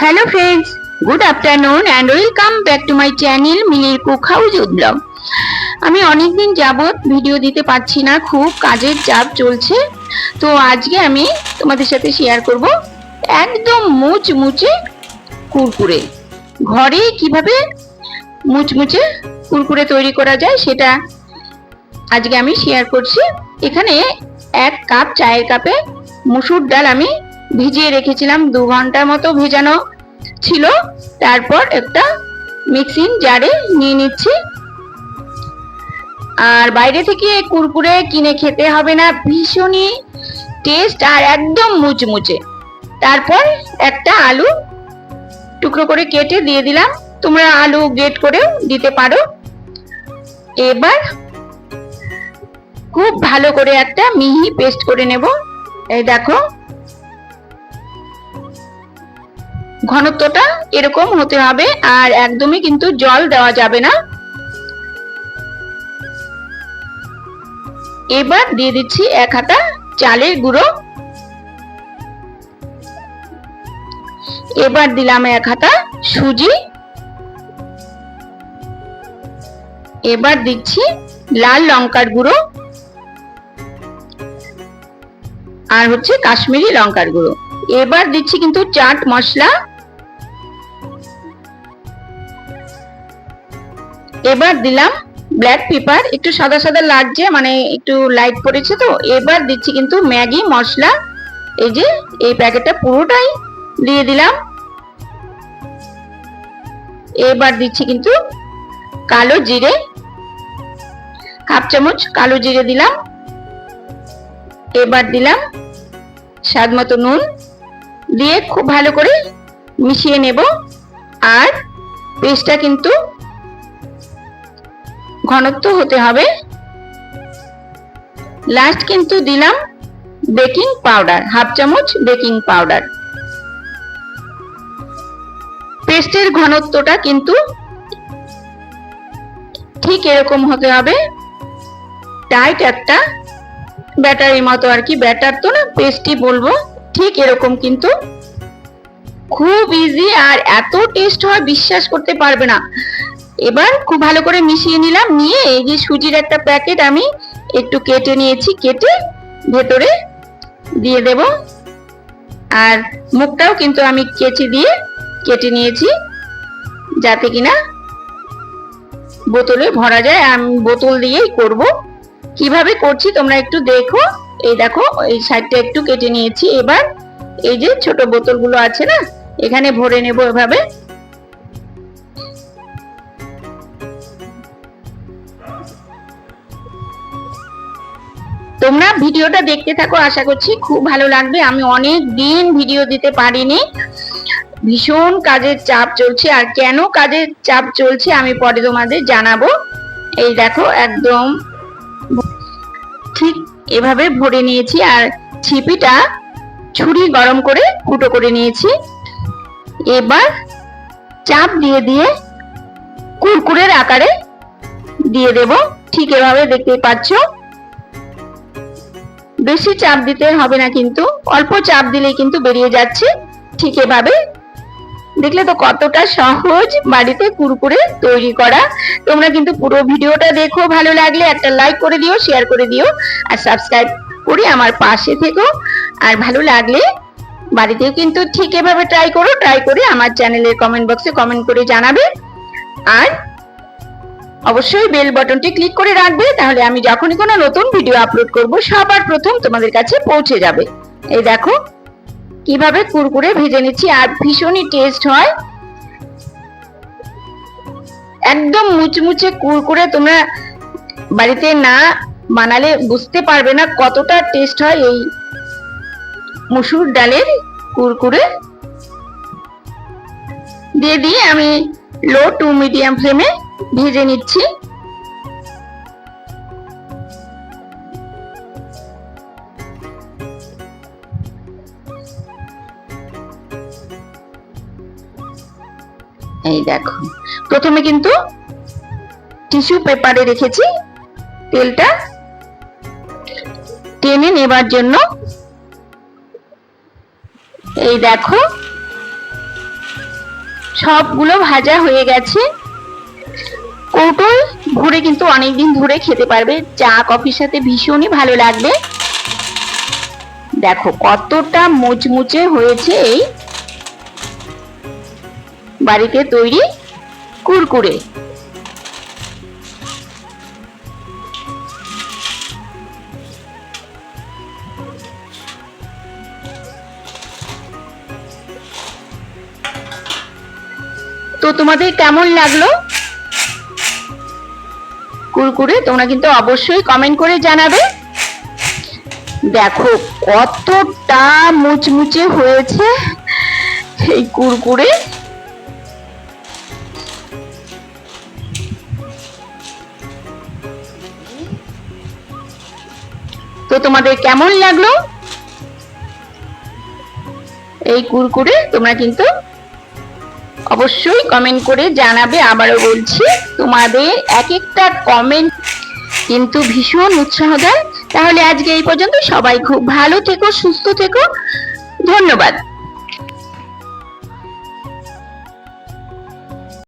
Hello friends good afternoon and welcome back to my channel মিলির cook house blog আমি অনেকদিন যাবৎ video দিতে পারছি না, খুব কাজের চাপ চলছে। তো আজকে আমি তোমাদের সাথে শেয়ার করব একদম মুচমুচে কুরকুরে। ঘরে কীভাবে মুচমুচে কুরকুরে তৈরি করা যায় সেটা আজকে আমি শেয়ার করছি। এখানে এক কাপ চায়ের কাপে মুসুর ডাল আমি ভিজিয়ে রেখেছিলাম, দু ঘণ্টার মতো ভেজানো ছিল। তারপর একটা মিক্সিং জারে নিয়ে নিচ্ছি। আর বাইরে থেকে কুরকুরে কিনে খেতে হবে না, ভীষণই টেস্ট আর একদম মুচমুচে। তারপর একটা আলু টুকরো করে কেটে দিয়ে দিলাম। তোমরা আলু গ্রেট করেও দিতে পারো। এবার খুব ভালো করে একটা মিহি পেস্ট করে নেব। এই দেখো ঘনত্বটা এরকম হতে হবে আর একদমই কিন্তু জল দেওয়া যাবে না। এবার দিয়ে দিচ্ছি এক হাতা চালের গুঁড়ো। এবার দিলাম এক হাতা সুজি। এবার দিচ্ছি লাল লঙ্কার গুঁড়ো। আর হচ্ছে কাশ্মীরি লঙ্কার গুঁড়ো। এবার দিচ্ছি কিন্তু চাট মশলা। এবার দিলাম ব্ল্যাক পেপার একটু সাদা সাদা লাগছে মানে একটু লাইট পড়েছে তো। এবার দিচ্ছি কিন্তু ম্যাগি, মশলা। এই যে, এই প্যাকেটটা পুরোটাই দিয়ে দিলাম। এবার দিচ্ছি কিন্তু কালো জিরে। হাফ চামচ কালো জিরে দিলাম। এবার দিলাম স্বাদ মতো নুন। দিয়ে খুব ভালো করে মিশিয়ে নেব। আর পেস্টটা কিন্তু ঘনত্ব হতে হবে। লাস্ট কিন্তু দিলাম বেকিং পাউডার হাফ চামচ বেকিং পাউডার পেস্টের ঘনত্বটা কিন্তু ঠিক এরকম হতে হবে। টাইট একটা ব্যাটারের মতো আর কি ব্যাটার তো না পেস্টই বলব, ঠিক এরকম কিন্তু। খুব ইজি আর এত টেস্ট হয়, বিশ্বাস করতে পারবে না। এবার খুব ভালো করে মিশিয়ে নিলাম, নিয়ে এই যে সুজির একটা প্যাকেট আমি একটু কেটে নিয়েছি, কেটে ভেতরে দিয়ে দেব। আর মুখটাও কিন্তু আমি কেচি দিয়ে কেটে নিয়েছি, যাতে কিনা বোতলে ভরা যায়। আমি বোতল দিয়েই করব। কীভাবে করছি তোমরা একটু দেখো। এই দেখো, এই সাইডটা একটু কেটে নিয়েছি। এবার এই যে ছোট বোতলগুলো আছে না, এখানে ভরে নেব এভাবে। তোমরা ভিডিওটা দেখতে থাকো, আশা করছি খুব ভালো লাগবে। আমি অনেক দিন ভিডিও দিতে পারিনি। ভীষণ কাজের চাপ চলছে, আর কেন কাজের চাপ চলছে আমি পরে তোমাদের জানাব। এই দেখো, একদম ঠিক এভাবে ভরে নিয়েছি, আর ছিপিটা ছুরি গরম করে ফুটো করে নিয়েছি। এবার চাপ দিয়ে দিয়ে কুরকুরের আকারে দিয়ে দেব। ঠিক এভাবে দেখতে পাচ্ছ। বেশি চাপ দিতে হবে না কিন্তু, অল্প চাপ দিলেই কিন্তু বেরিয়ে যাচ্ছে। ঠিক এভাবে। দেখলে তো কতটা সহজ বাড়িতে কুরকুরে তৈরি করা। তোমরা কিন্তু পুরো ভিডিওটা দেখো, ভালো লাগলে একটা লাইক করে দিও শেয়ার করে দিও, আর সাবস্ক্রাইব করে আমার পাশে থেকো। আর ভালো লাগলে বাড়িতেও কিন্তু ঠিক এভাবে ট্রাই করো ট্রাই করে আমার চ্যানেলের কমেন্ট বক্সে কমেন্ট করে জানাবে। আর অবশ্যই বেল বাটনটি ক্লিক করে রাখবে, তাহলে আমি যখনই কোনো নতুন ভিডিও আপলোড করব, সবার প্রথম তোমাদের কাছে পৌঁছে যাবে। এই দেখো, কীভাবে কুরকুরে ভেজে নিচ্ছি, আর ভীষণই টেস্ট হয়। একদম মুচমুচে কুরকুরে তোমরা বাড়িতে না বানালে বুঝতে পারবে না কতটা টেস্ট হয় এই মুসুর ডালের কুরকুরে। দিয়ে দিয়ে আমি লো টু মিডিয়াম ফ্লেমে ভেজে নিচ্ছি। এই দেখো, প্রথমে কিন্তু টিস্যু পেপারে রেখেছি তেলটা। টেনে নেবার জন্য এই দেখো, সবগুলো ভাজা হয়ে গেছে। কৌটোয় ভরে কিন্তু অনেকদিন ধরে খেতে পারবে। চা, কফির সাথে ভীষণই ভালো লাগবে। দেখো কতটা মুচমুচে হয়েছে এই বাড়িতে তৈরি কুরকুরে। তো তোমাদের কেমন লাগল? কুরকুরে তোমরা কিন্তু অবশ্যই কমেন্ট করে জানাবে। দেখো কতটা মুচমুচে হয়েছে এই কুরকুরে তো তোমাদের কেমন লাগল? এই কুরকুরে তোমরা কিন্তু অবশ্যই কমেন্ট করে জানাবে, আবারও বলছি, তোমাদের এক একটা কমেন্ট কিন্তু ভীষণ উৎসাহ দেয়। তাহলে আজকে এই পর্যন্ত সবাই খুব ভালো থেকো, সুস্থ থেকো। ধন্যবাদ।